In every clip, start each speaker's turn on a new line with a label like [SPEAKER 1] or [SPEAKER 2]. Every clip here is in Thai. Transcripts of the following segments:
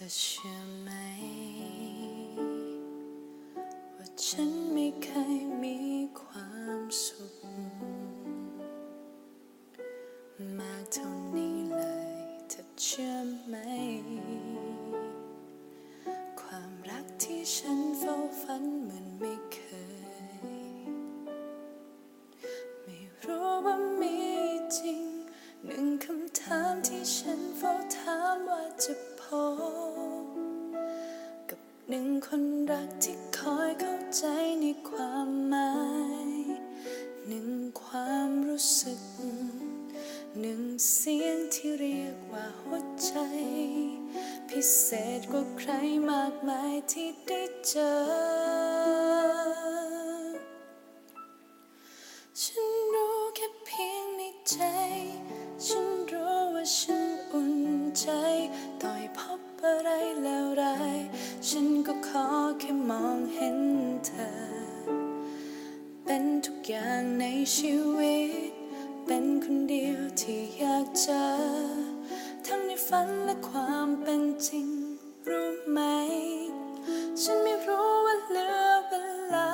[SPEAKER 1] เธอเชื่อไหม ว่าฉันไม่เคยมีความสุข มากเท่านี้เลยเธอเชื่อไหม นึ่งคนรักที่คอยเข้าใจในความหมายหนึ่งความรู้สึก หนึ่งเสียงที่เรียกว่าหัวใจ พิเศษกว่าใครมากมายที่ได้เจอ ฉันรู้แค่เพียงในใจ ฉันรู้ว่าฉันอุ่นใจ ต่อยพบอะไรแล้ว ฉันก็ขอแค่มองเห็นเธอ เป็นทุกอย่างในชีวิต เป็นคนเดียวที่อยากเจอ ทั้งในฝันและความเป็นจริง รู้ไหม ฉันไม่รู้ว่าเหลือเวลา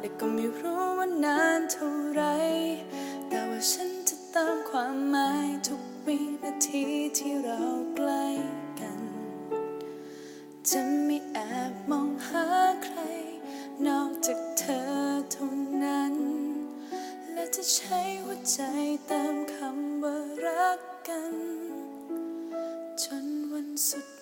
[SPEAKER 1] และก็ไม่รู้ว่านานเท่าไร อบมองหาใคร นอกจากเธอเท่านั้น และจะใช้หัวใจเติมคำว่ารักกัน จนวันสุด